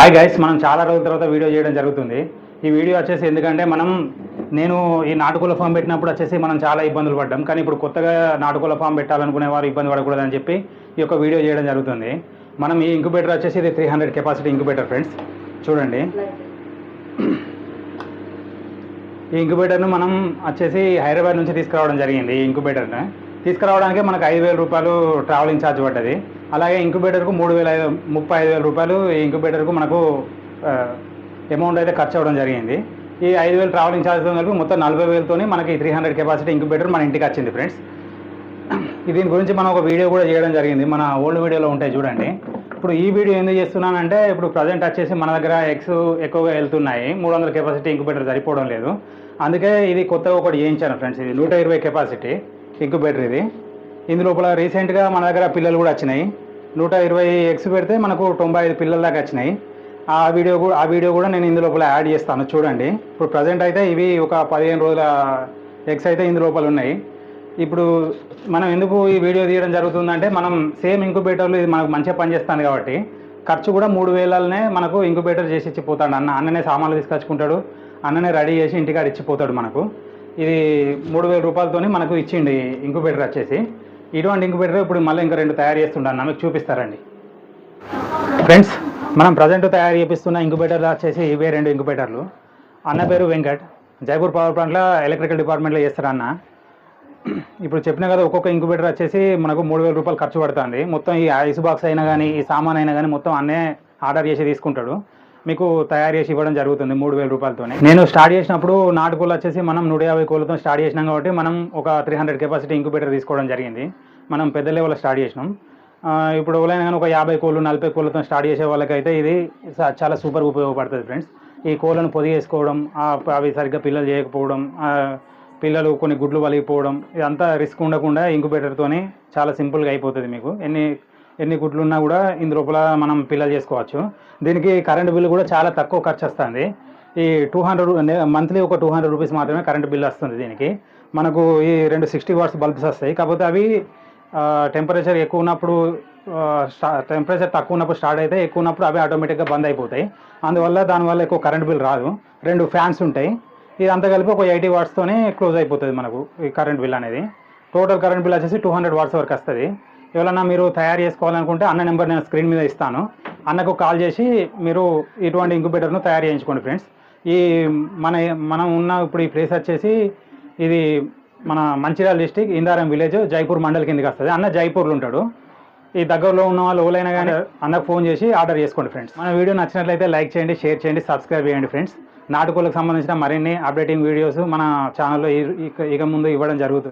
Hi guys మనం చాలా రోజుల తర్వాత వీడియో చేయడం జరుగుతుంది. ఈ వీడియో వచ్చేసి ఎందుకంటే మనం నేను ఈ నాటుకోల ఫామ్ పెట్టినప్పుడు వచ్చేసి మనం చాలా ఇబ్బందులు పడ్డాం. కానీ ఇప్పుడు కొత్తగా నాటుకోల ఫామ్ పెట్టాలనుకునే వారు ఇబ్బంది పడకూడదని చెప్పి ఈ యొక్క వీడియో చేయడం జరుగుతుంది. మనం ఈ ఇంక్యుబేటర్ వచ్చేసి ఇది three hundred capacity incubator friends చూడండి. ఈ ఇంక్యుబేటర్ను మనం వచ్చేసి హైదరాబాద్ నుంచి తీసుకురావడం జరిగింది ఈ ఇంక్యుబేటర్ని తీసుకురావడానికి మనకు ఐదు వేల రూపాయలు ట్రావెలింగ్ ఛార్జ్ పడ్డది. అలాగే ఇంక్యుబేటర్కు మూడు వేల ఐదు ముప్పై ఐదు వేల రూపాయలు ఈ ఇంక్యుబేటర్కు మనకు అమౌంట్ అయితే ఖర్చు అవ్వడం జరిగింది. ఈ ఐదు వేలు ట్రావెలింగ్ ఛార్జ్తో కలిపి మొత్తం నలభై వేలతోనే మనకి త్రీ హండ్రెడ్ కెపాసిటీ ఇంక్యుబేటర్ మన ఇంటికి వచ్చింది ఫ్రెండ్స్ దీని గురించి మనం ఒక వీడియో కూడా చేయడం జరిగింది. మన ఓల్డ్ వీడియోలో ఉంటాయి చూడండి. ఇప్పుడు ఈ వీడియో ఎందుకు చేస్తున్నానంటే ఇప్పుడు ప్రజెంట్ వచ్చేసి మన దగ్గర ఎగ్స్ ఎక్కువగా వెళ్తున్నాయి. మూడు వందల కెపాసిటీ ఇంక్యుబేటర్ సరిపోవడం లేదు. అందుకే ఇది కొత్తగా ఒకటి చేయించాను ఫ్రెండ్స్ ఇది నూట ఇరవై కెపాసిటీ ఇంక్యుబేటర్ ఇది. ఇందు లోపల రీసెంట్గా మన దగ్గర పిల్లలు కూడా వచ్చినాయి. నూట ఇరవై ఎగ్స్ పెడితే మనకు తొంభై ఐదు పిల్లల దాకా వచ్చినాయి. ఆ వీడియో కూడా ఆ వీడియో కూడా నేను ఇందు లోపల యాడ్ చేస్తాను చూడండి. ఇప్పుడు ప్రజెంట్ అయితే ఇవి ఒక పదిహేను రోజుల ఎగ్స్ అయితే ఇందు లోపల ఉన్నాయి. ఇప్పుడు మనం ఎందుకు ఈ వీడియో తీయడం జరుగుతుందంటే మనం సేమ్ ఇంక్యుబేటర్లు ఇది మనకు మంచిగా పనిచేస్తుంది కాబట్టి ఖర్చు కూడా మూడు వేలనే మనకు ఇంక్యుబేటర్ చేసి ఇచ్చిపోతాడు. అన్న అన్ననే సామాన్లు తీసుకొచ్చుకుంటాడు అన్ననే రెడీ చేసి ఇంటికాడ ఇచ్చిపోతాడు మనకు. ఇది మూడు వేల రూపాయలతోని మనకు ఇచ్చిండి ఇంక్యుబేటర్ వచ్చేసి. ఇటువంటి ఇంక్యుబేటర్ ఇప్పుడు మళ్ళీ ఇంకా రెండు తయారు చేస్తుండన్న మీకు చూపిస్తారండి. ఫ్రెండ్స్ మనం ప్రజెంట్ తయారు చేపిస్తున్న ఇంక్యుబేటర్లు వచ్చేసి ఇవే రెండు ఇంక్యుబేటర్లు అన్న పేరు వెంకట్. జైపూర్ పవర్ ప్లాంట్లో ఎలక్ట్రికల్ డిపార్ట్మెంట్లో చేస్తారన్న. ఇప్పుడు చెప్పిన కదా ఒక్కొక్క ఇంక్యుబేటర్ వచ్చేసి మనకు మూడు వేల రూపాయలు ఖర్చు పడుతుంది. మొత్తం ఈ ఐస్ బాక్స్ అయినా కానీ ఈ సామాన్ అయినా కానీ మొత్తం అన్నే ఆర్డర్ చేసి తీసుకుంటాడు. మీకు తయారు చేసి ఇవ్వడం జరుగుతుంది మూడు వేల రూపాయలతోనే. నేను స్టార్ట్ చేసినప్పుడు నాటుకోలు వచ్చేసి మనం నూట యాభై కోళ్ళతో స్టార్ట్ చేసినాం కాబట్టి మనం ఒక త్రీ హండ్రెడ్ కెపాసిటీ ఇంక్యుబేటర్ తీసుకోవడం జరిగింది. మనం పెద్ద లెవెల్ స్టార్ట్ చేసినాం. ఇప్పుడు ఎవరైనా కానీ ఒక యాభై కోళ్ళు నలభై కోళ్ళతో స్టార్ట్ చేసే వాళ్ళకైతే ఇది చాలా సూపర్ ఉపయోగపడుతుంది ఫ్రెండ్స్ ఈ కోళ్ళను పొదిగేసుకోవడం చేసుకోవడం అవి సరిగ్గా పిల్లలు చేయకపోవడం పిల్లలు కొన్ని గుడ్లు వలిగిపోవడం ఇదంతా రిస్క్ ఉండకుండా ఇంక్యుబేటర్తోనే చాలా సింపుల్గా అయిపోతుంది మీకు. ఎన్ని ఎన్ని గుడ్లు ఉన్నా కూడా ఇందు లోపల మనం పిల్లలు చేసుకోవచ్చు. దీనికి కరెంట్ బిల్లు కూడా చాలా తక్కువ ఖర్చు వస్తుంది ఈ టూ హండ్రెడ్ మంత్లీ ఒక టూ హండ్రెడ్ రూపీస్ మాత్రమే కరెంట్ బిల్ వస్తుంది దీనికి. మనకు ఈ రెండు సిక్స్టీ వాట్స్ బల్బ్స్ వస్తాయి. కాకపోతే అవి టెంపరేచర్ ఎక్కువ ఉన్నప్పుడు టెంపరేచర్ తక్కువ ఉన్నప్పుడు స్టార్ట్ అయితే ఎక్కువ ఉన్నప్పుడు అవి ఆటోమేటిక్గా బంద్ అయిపోతాయి. అందువల్ల దానివల్ల ఎక్కువ కరెంట్ బిల్ రాదు. రెండు ఫ్యాన్స్ ఉంటాయి. ఇదంతా కలిపి ఒక ఎయిటీ వాట్స్తోనే క్లోజ్ అయిపోతుంది మనకు ఈ కరెంట్ బిల్ అనేది. టోటల్ కరెంట్ బిల్ వచ్చేసి టూ హండ్రెడ్ వాట్స్ వరకు వస్తుంది. ఎవరైనా మీరు తయారు చేసుకోవాలనుకుంటే అన్న నెంబర్ నేను స్క్రీన్ మీద ఇస్తాను. అన్నకు కాల్ చేసి మీరు ఇటువంటి ఇంక్యుబేటర్ను తయారు చేయించుకోండి ఫ్రెండ్స్ ఈ మన మనం ఉన్న ఇప్పుడు ఈ ప్లేస్ వచ్చేసి ఇది మన మంచిర్యాల డిస్టిక్ ఇందారం విలేజ్ జైపూర్ మండల్ కిందకి వస్తుంది. అన్న జైపూర్లో ఉంటాడు. ఈ దగ్గరలో ఉన్న వాళ్ళు ఎవరైనా కానీ అన్నకు ఫోన్ చేసి ఆర్డర్ చేసుకోండి ఫ్రెండ్స్ మన వీడియో నచ్చినట్లయితే లైక్ చేయండి షేర్ చేయండి సబ్స్క్రైబ్ చేయండి ఫ్రెండ్స్ నాటుకోలకు సంబంధించిన మరిన్ని అప్డేటింగ్ వీడియోస్ మన ఛానల్లో ఇక ముందు ఇవ్వడం జరుగుతుంది.